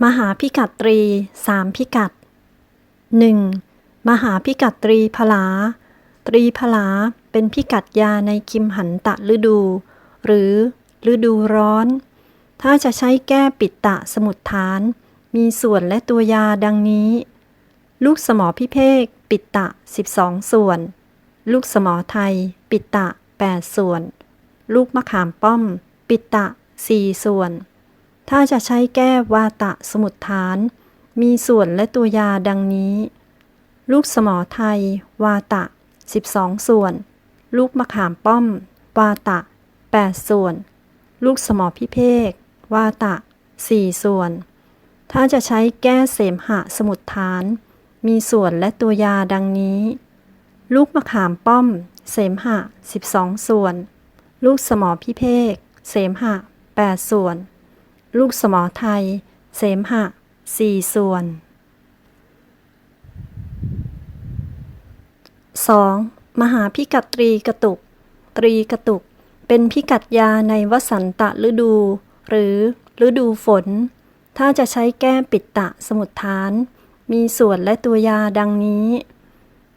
มหาพิกัดตรีสามพิกัด 1. มหาพิกัดตรีพลา ตรีพลาเป็นพิกัดยาในคิมหันตะฤดู หรือฤดูร้อน ถ้าจะใช้แก้ปิดตะสมุดฐาน มีส่วนและตัวยาดังนี้ ลูกสมอพิเภกปิดตะ 12 ส่วน ลูกสมอไทย ปิดตะ 8 ส่วน ลูกมะขามป้อม ปิดตะ 4 ส่วน ถ้าจะใช้แก้วาตะสมุดฐาน มีส่วนและตัวยาดังนี้ ลูกสมอไทย วาตะ 12 ส่วน ลูกมะขามป้อม วาตะ 8 ส่วน ลูกสมอพิเภก วาตะ 4 ส่วน ถ้าจะใช้แก้เสมหะสมุดฐาน มีส่วนและตัวยาดังนี้ ลูกมะขามป้อม เสมหะ 12 ส่วน ลูกสมอพิเภก เสมหะ 8 ส่วน ลูกสมอไทย เสมหะ4ส่วน 2. มหาพิกัดตรีกระตุก ตรีกระตุก เป็นพิกัดยาในวสันตะฤดู หรือฤดูฝน ถ้าจะใช้แก้ปิดตะสมุดฐาน มีส่วนและตัวยาดังนี้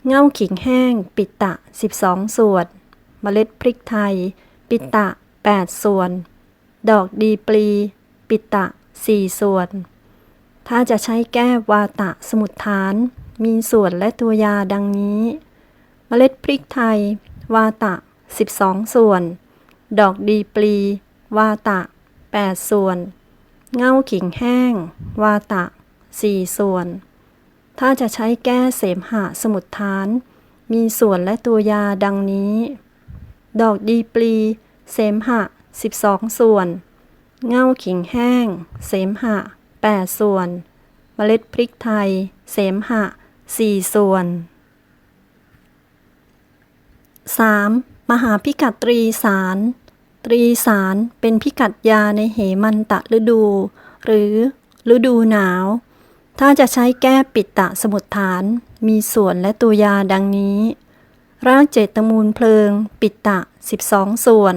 เง่าขิงแห้ง ปิดตะ 12 ส่วน เมล็ดพริกไทย ปิดตะ 8 ส่วน ดอกดีปลี ปิดตะ4ส่วน ถ้าจะใช้แก้วาตะสมุดฐาน มีส่วนและตัวยาดังนี้ เมล็ดพริกไทย วาตะ 12 ส่วน ดอกดีปลี วาตะ 8 ส่วน เง่าขิงแห้ง วาตะ 4 ส่วน ถ้าจะใช้แก้เสมหะสมุดฐาน มีส่วนและตัวยาดังนี้ ดอกดีปลี เสมหะ 12 ส่วน เง่าขิงแห้ง เสมหะ 8 ส่วน เมล็ดพริกไทย เสมหะ 4 ส่วน 3. มหาพิกัดตรีสาร ตรีสารเป็นพิกัดยาในเหมันตะฤดู หรือฤดูหนาว ถ้าจะใช้แก้ปิดตะสมุดฐาน มีส่วนและตัวยาดังนี้รากเจตมูลเพลิง ปิดตะ 12 ส่วน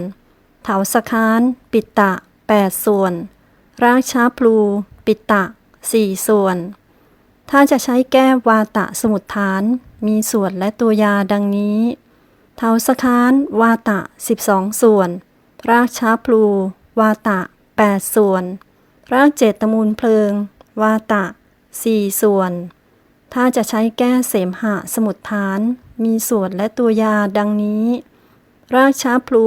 เถาสะค้าน ปิดตะ 8 ส่วน รากช้าพลู ปิตะ 4 ส่วน ถ้าจะใช้แก้วาตะสมุดฐาน มีส่วนและตัวยาดังนี้ เทาสคานวาตะ 12 ส่วน รากช้าพลู วาตะ 8 ส่วน รากเจตมูลเพลิง วาตะ 4 ส่วน ถ้าจะใช้แก้เสมหะสมุดฐาน มีส่วนและตัวยาดังนี้ รากช้าพลู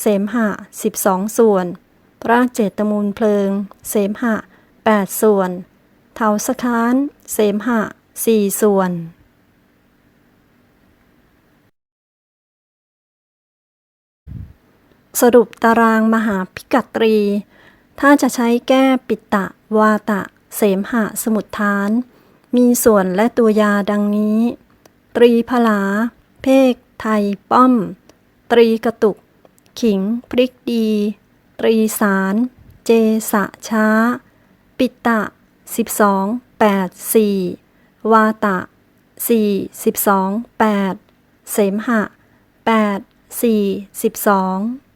เสมหะ 12 ส่วน พรากเจตมูลเพลิง เสมหะ 8 ส่วน เถาสะค้าน เสมหะ 4 ส่วนสรุปตารางมหาพิกัตรี ถ้าจะใช้แก้ปิตะ วาตะ เสมหะสมุดฐาน มีส่วนและตัวยาดังนี้ ตรีพลา เพก ไทย ป้อม ตรีกระตุก ขิง พริกดี ตรีสาร เจสะช้า ปิตะ 12 8 4 วาตะ 4 12 8 เสมหะ 8 4 12